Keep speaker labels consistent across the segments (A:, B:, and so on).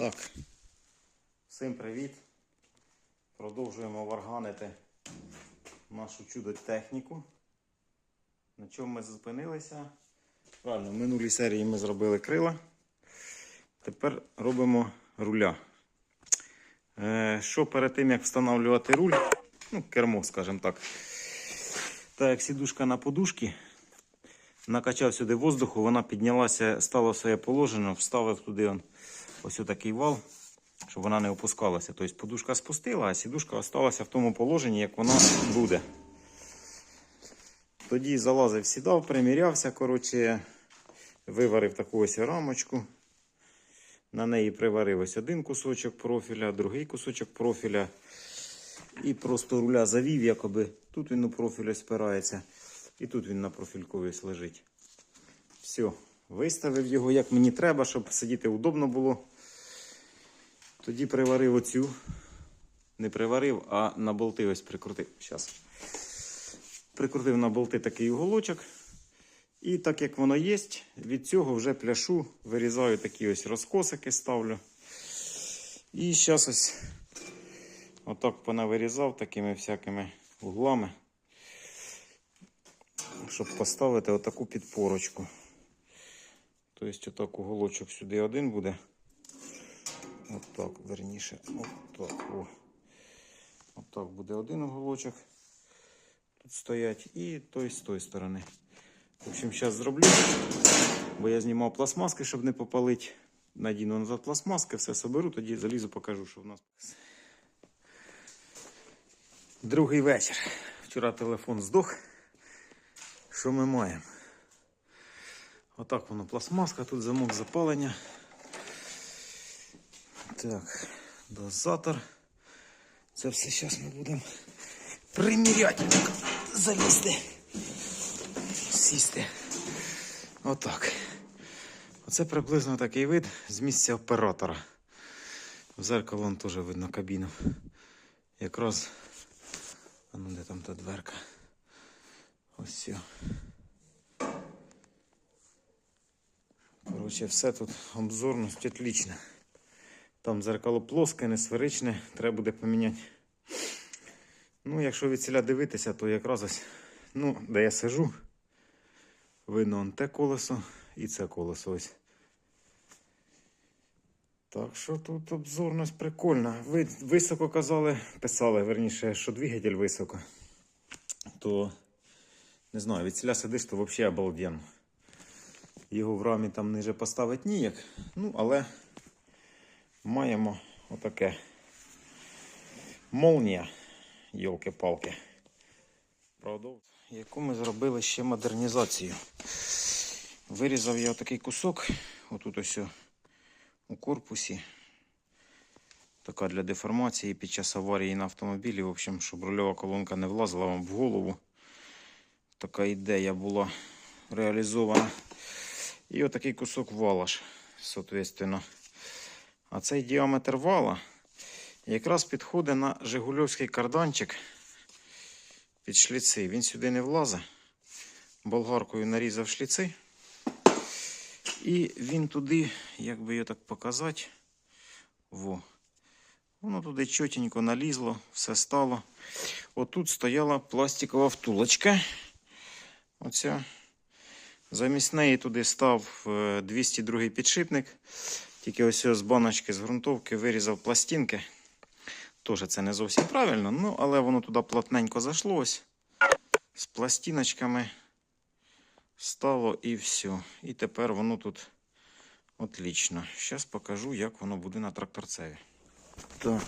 A: Так. Всім привіт. Продовжуємо варганити нашу чудо-техніку. На чому ми зупинилися? Правильно, в минулій серії ми зробили крила. Тепер робимо руля. Е, що перед тим, як встановлювати руль, ну, кермо, скажімо так. Так як сідушка на подушці, накачав сюди воздуху, вона піднялася, стала в своє положення, вставив туди ось такий вал, щоб вона не опускалася. Тобто подушка спустила, а сідушка залишилася в тому положенні, як вона буде. Тоді залазив, сідав, примірявся, коротше, виварив таку ось рамочку. На неї приварив ось один кусочок профіля, другий кусочок профіля. І просто руля завів, якоби тут він у профіль спирається, і тут він на профільковій лежить. Все, виставив його як мені треба, щоб сидіти удобно було. Тоді приварив оцю. Не приварив, а на болти ось прикрутив. Зараз. Прикрутив на болти такий уголочок. І так як воно є, від цього вже пляшу, вирізаю такі ось розкосики ставлю. І зараз ось отак понавирізав такими всякими углами, щоб поставити отаку підпорочку. Тобто отак уголочок сюди один буде. Отак, верніше, отак. О. Отак буде один уголочок. Тут стоять і той з тої сторони. В общем, зараз зроблю, бо я знімав пластмаски, щоб не попалити. Надіну назад пластмаски, все соберу, тоді залізу, покажу, що в нас. Другий вечір. Вчора телефон здох. Що ми маємо? Отак воно пластмаска, тут замок запалення. Так, дозатор. Це все зараз ми будемо приміряти. Залізти. Сісти. Отак. Оце приблизно такий вид з місця оператора. В зеркало вон теж видно кабіну. Якраз. А ну де там та дверка? Ось все. Коротше, все тут обзорність отлічна. Там зеркало плоске, не сферичне, треба буде поміняти. Ну, якщо від ціля дивитися, то якраз ось, ну, де я сижу, видно он те колесо і це колесо ось. Так що тут обзорність прикольна. Ви високо казали, писали, верніше, що двигатель високо. То не знаю, від ціля сидиш, то взагалі обалденно. Його в рамі там ниже поставити ніяк. Ну, але маємо отаке. Молнія, йолки-палки. Яку ми зробили ще модернізацію. Вирізав я отакий кусок, отут ось у корпусі. Така для деформації під час аварії на автомобілі. В общем, щоб рульова колонка не влазила вам в голову. Така ідея була реалізована. І отакий кусок вала ж, соответственно. А цей діаметр вала якраз підходить на Жигульовський карданчик під шліци. Він сюди не влазить. Болгаркою нарізав шліци. І він туди, як би його так показати, во. Воно туди чотенько налізло, все стало. Отут стояла пластикова втулочка. Оця. Замість неї туди став е, 202 підшипник. Тільки ось з баночки з ґрунтовки вирізав пластинки. Теж це не зовсім правильно, ну, але воно туди плотненько зайшло ось. З пластиночками стало і все. І тепер воно тут отлично. Зараз покажу, як воно буде на тракторцеві. Так,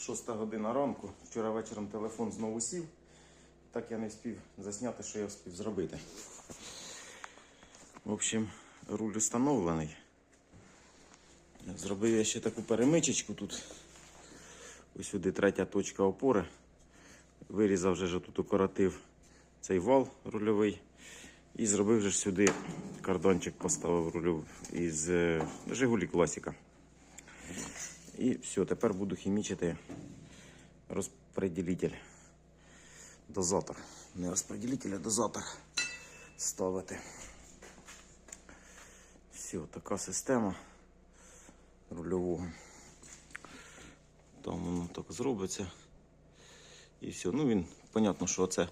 A: шоста година ранку. Вчора вечором телефон знову сів. Так я не встиг засняти, що я встиг зробити. В общем, руль встановлений. Зробив я ще таку перемичечку тут. Ось сюди третя точка опори. Вирізав вже ж тут укоротив цей вал рульовий. І зробив же сюди кордончик поставив рульов із е, Жигулі Класіка. І все, тепер буду хімічити розпреділитель. Дозатор. Не розпреділитель, а дозатор ставити. Все, така система. Руль рульового. Там воно так зробиться. І все. Ну він, понятно, що оце,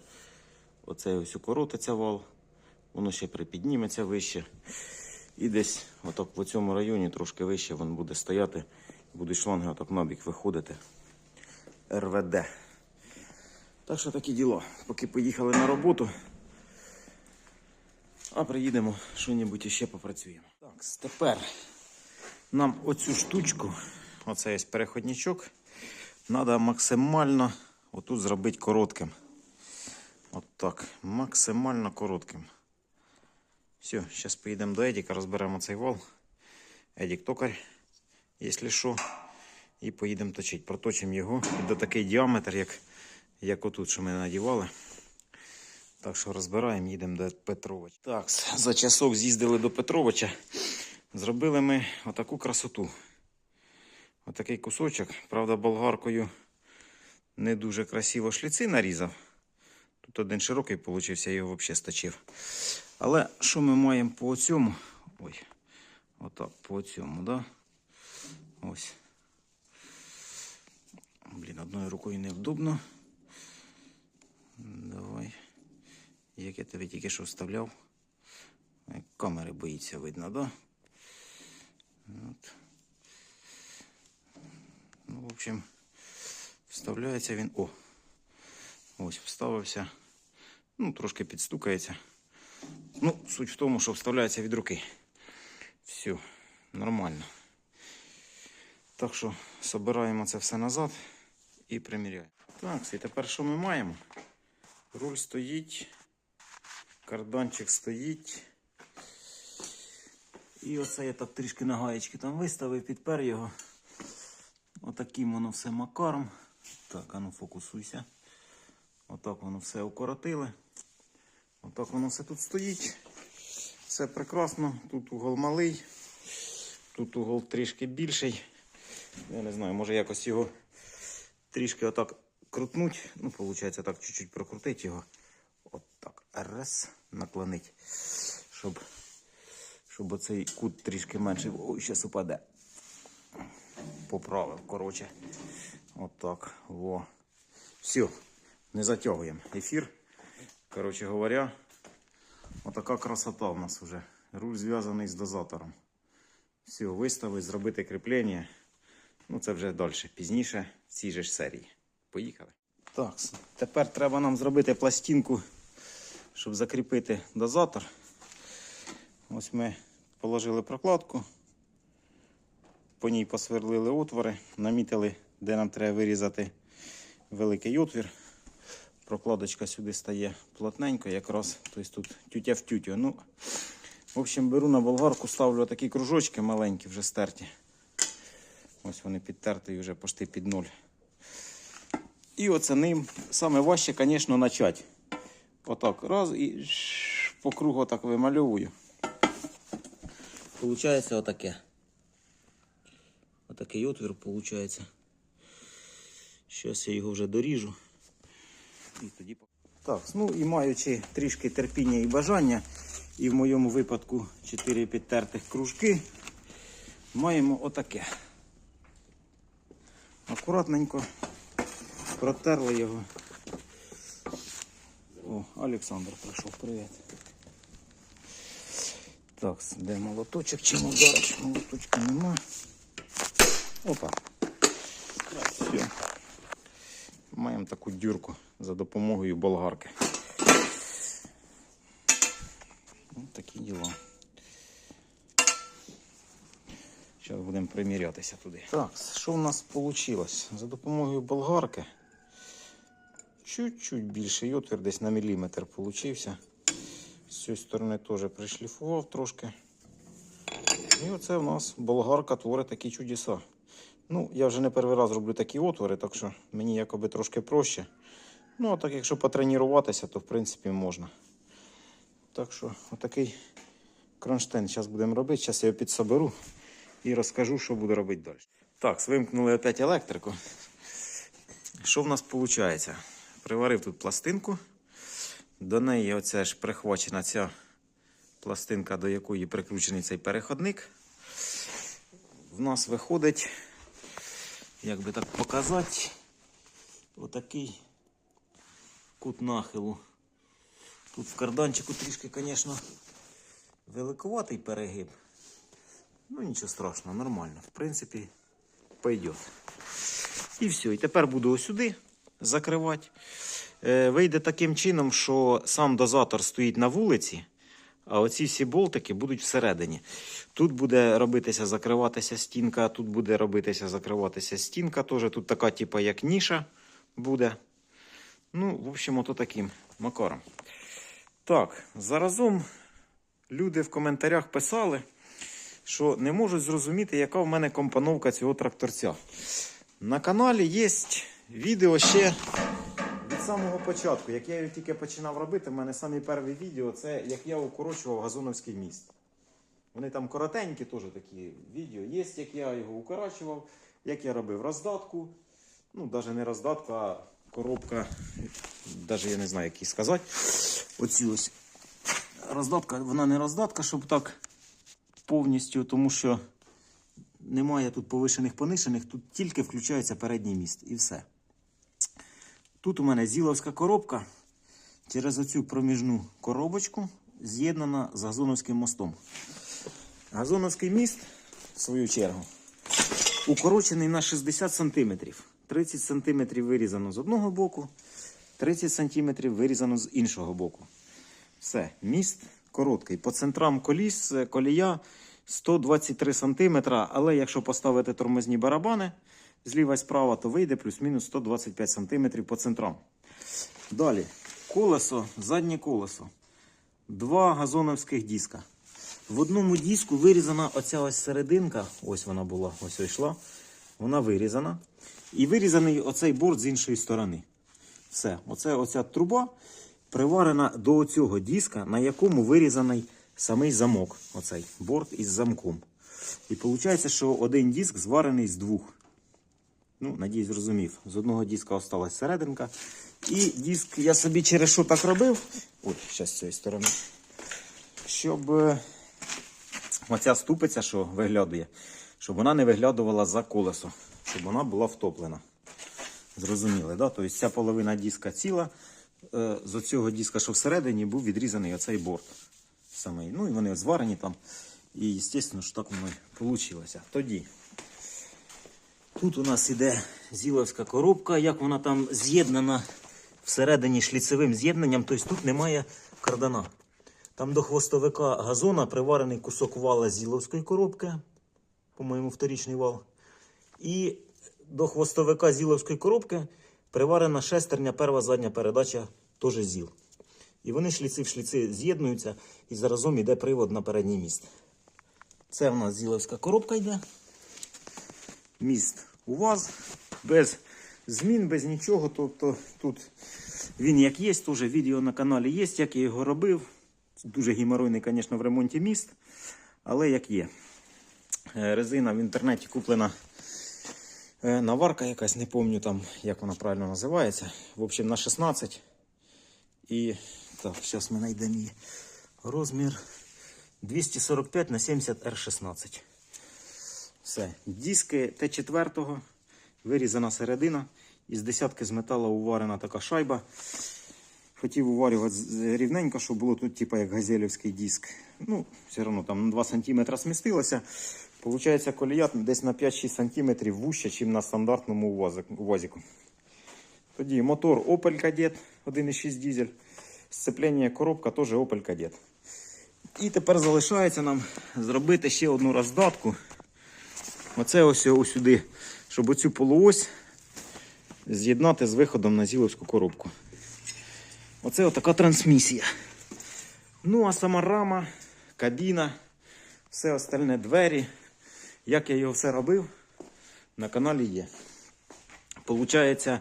A: оце ось укоротиться вал, воно ще припідніметься вище. І десь отак в цьому районі трошки вище він буде стояти, будуть шланги отак набік виходити. РВД. Так що такі діла. Поки поїхали на роботу. А приїдемо, що-небудь іще попрацюємо. Так, тепер нам оцю штучку, оцей ось переходничок, треба максимально отут зробити коротким. От так, максимально коротким. Все, зараз поїдемо до Едіка, розберемо цей вал. Едік токар, якщо що. І поїдемо точити. Проточимо його до такий діаметр, як, як отут, що ми надівали. Так що розбираємо, їдемо до Петровича. Так, за часок з'їздили до Петровича. Зробили ми отаку красоту. Отакий кусочок. Правда, болгаркою не дуже красиво шліци нарізав. Тут один широкий получився, я його взагалі сточив. Але що ми маємо по цьому? Ой, отак, по цьому, да? Ось. Блін, одною рукою невдобно. Давай. Як я тебе тільки що вставляв. Камери боїться, видно, да? От. Ну, в общем, вставляється він. О! Ось, вставився. Ну, трошки підстукається. Ну, суть в тому, що вставляється від руки. Все, нормально. Так що собираємо це все назад і приміряємо. Так, і тепер що ми маємо? Руль стоїть, карданчик стоїть. І оце я так трішки на гаєчки там виставив, підпер його. Отаким воно все макаром. Так, а ну фокусуйся. Отак воно все укоротили. Отак воно все тут стоїть. Все прекрасно. Тут угол малий, тут угол трішки більший. Я не знаю, може якось його трішки отак крутнуть. Ну, виходить, так чуть-чуть прокрутить його. От так. Раз, наклонить. Щоб, щоб оцей кут трішки менший. Ой, зараз упаде. Поправив, коротше. От. Во. Все. Не затягуємо ефір. Коротше говоря, отака красота у нас вже. Руль зв'язаний з дозатором. Все, виставити, зробити кріплення. Ну, це вже далі, пізніше, в цій же ж серії. Поїхали. Так, тепер треба нам зробити пластинку, щоб закріпити дозатор. Ось ми положили прокладку, по ній посверлили отвори, намітили, де нам треба вирізати великий отвір. Прокладочка сюди стає плотненько, якраз тобто тут тютя в тютю. Ну, в общем, беру на болгарку, ставлю такі кружочки маленькі, вже стерті. Ось вони підтерті вже почти під ноль. І оце ним саме важче, звісно, почати. Отак, раз і по кругу отак вимальовую. Получається отаке. Отакий отвір виходить. Зараз я його вже доріжу. І тоді... Так, ну і маючи трішки терпіння і бажання, і в моєму випадку 4 підтертих кружки, маємо отаке. Акуратненько протерли його. О, Олександр прийшов, привіт. Так, де молоточок, чим удариш? Молоточка нема. Опа. Все. Маємо таку дюрку за допомогою болгарки. Ось такі діла. Зараз будемо примірятися туди. Так, що в нас вийшло? За допомогою болгарки чуть-чуть більший отвір, десь на міліметр получився. Цієї сторони теж пришліфував трошки. І оце в нас болгарка творить такі чудеса. Ну, я вже не перший раз роблю такі отвори, так що мені якоби трошки проще. Ну, а так якщо потренуватися, то в принципі можна. Так що, отакий кронштейн зараз будемо робити. Зараз я його підсоберу і розкажу, що буду робити далі. Так, вимкнули опять електрику. Що в нас виходить? Приварив тут пластинку. До неї оце ж прихвачена ця пластинка, до якої прикручений цей переходник. в нас виходить, як би так показати, отакий кут нахилу. Тут в карданчику трішки, звісно, великоватий перегиб. Ну, нічого страшного, нормально. В принципі, пойдет. І все. І тепер буду ось сюди закривати. Е, вийде таким чином, що сам дозатор стоїть на вулиці, а оці всі болтики будуть всередині. Тут буде робитися, закриватися стінка, тут буде робитися, закриватися стінка. Теж тут така, типа, як ніша буде. Ну, в общем, ото таким макаром. Так, заразом люди в коментарях писали, що не можуть зрозуміти, яка в мене компоновка цього тракторця. На каналі є відео ще самого початку. Як я його тільки починав робити, в мене самі перші відео це як я укорочував газоновський міст. Вони там коротенькі, теж такі відео. Є, як я його укорачував, як я робив роздатку. Ну, навіть не роздатку, а коробка. Навіть я не знаю, як її сказати. Оці ось роздатка, вона не роздатка, щоб так повністю, тому що немає тут повишених понишених, тут тільки включається передній міст і все. Тут у мене зіловська коробка через оцю проміжну коробочку з'єднана з газоновським мостом. Газоновський міст, в свою чергу, укорочений на 60 см. 30 см вирізано з одного боку, 30 см вирізано з іншого боку. Все, міст короткий. По центрам коліс е, колія 123 см, але якщо поставити тормозні барабани зліва і справа, то вийде плюс-мінус 125 см по центрам. Далі, колесо, заднє колесо. Два газоновських диска. В одному диску вирізана оця ось серединка, ось вона була, ось йшла. Вона вирізана. І вирізаний оцей борт з іншої сторони. Все, оце, оця труба приварена до цього диска, на якому вирізаний самий замок. Оцей борт із замком. І виходить, що один диск зварений з двох. Ну, надіюсь, зрозумів. З одного диска осталась серединка. І диск я собі через що так робив. Ой, зараз з цієї сторони. Щоб е, оця ступиця, що виглядає, щоб вона не виглядувала за колесо, щоб вона була втоплена. Зрозуміли, да? Тобто ця половина диска ціла. Е, З оцього диска, що всередині, був відрізаний оцей борт. Самий. Ну і вони зварені там. І, звісно, що так воно і вийшло. Тоді. Тут у нас іде зіловська коробка, як вона там з'єднана всередині шліцевим з'єднанням, тобто тут немає кардана. Там до хвостовика газона приварений кусок вала зіловської коробки, по-моєму, вторічний вал. І до хвостовика зіловської коробки приварена шестерня, перва задня передача теж зіл. І вони шліци в шліци з'єднуються і заразом йде привод на передній міст. Це в нас зіловська коробка йде. Міст у вас без змін, без нічого. Тобто тут він як є, теж відео на каналі є, як я його робив. Дуже геморойний, звісно, в ремонті міст, але як є. Е, Резина в інтернеті куплена е, наварка якась, не пам'ятаю там, як вона правильно називається. В общем, на 16. І так, зараз ми знайдемо її розмір 245 на 70 R16. Все. Диски Т4, вирізана середина. Із десятки з металу уварена така шайба. Хотів уварювати рівненько, щоб було тут, типу, як газелівський диск. Ну, все одно там на 2 см смістилося. Получається, колія десь на 5-6 см вужче, ніж на стандартному УАЗіку. Тоді мотор Opel Kadett 1,6 дизель. Сцеплення коробка теж Opel Kadett. І тепер залишається нам зробити ще одну роздатку. Оце ось сюди, щоб оцю полуось з'єднати з виходом на зіловську коробку. Оце отака трансмісія. Ну, а сама рама, кабіна, все остальне двері. Як я його все робив, на каналі є. Получається,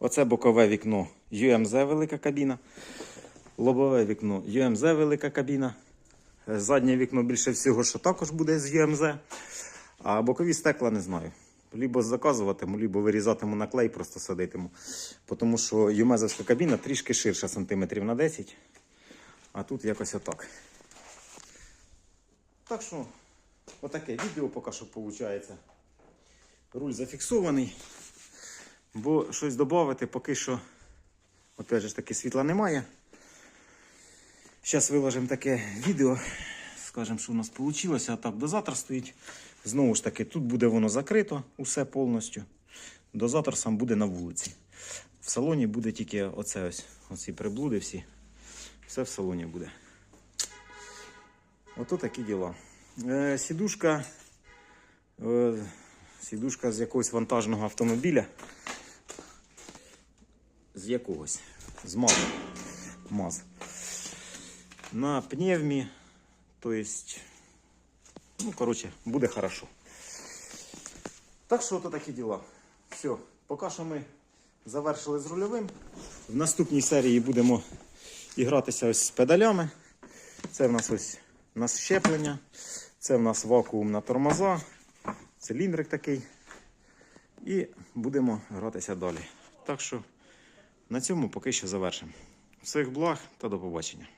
A: оце бокове вікно UMZ велика кабіна. Лобове вікно UMZ велика кабіна. Заднє вікно більше всього, що також буде з UMZ. А бокові стекла не знаю. Лібо заказуватиму, либо вирізатиму на клей, просто садитиму. Тому що юмезовська кабіна трішки ширша сантиметрів на 10. А тут якось отак. Так що, Отаке відео поки що виходить. Руль зафіксований. Бо щось додати поки що, опять же таки, світла немає. Зараз виложимо таке відео. Скажемо, що у нас вийшло. А так, дозатор стоїть. Знову ж таки, тут буде воно закрито, усе повністю. Дозатор сам буде на вулиці. В салоні буде тільки оце ось, оці приблуди всі. Все в салоні буде. Ото такі діла. Е, сідушка, е, сідушка з якогось вантажного автомобіля. З якогось. З МАЗа. МАЗ. На пневмі. То есть, ну, короче, буде хорошо. Так що то такі діла. Все, поки що ми завершили з рульовим. В наступній серії будемо ігратися ось з педалями. Це в нас ось у щеплення, це в нас вакуум на тормоза, циліндрик такий. І будемо гратися далі. Так що на цьому поки що завершимо. Всіх благ та до побачення.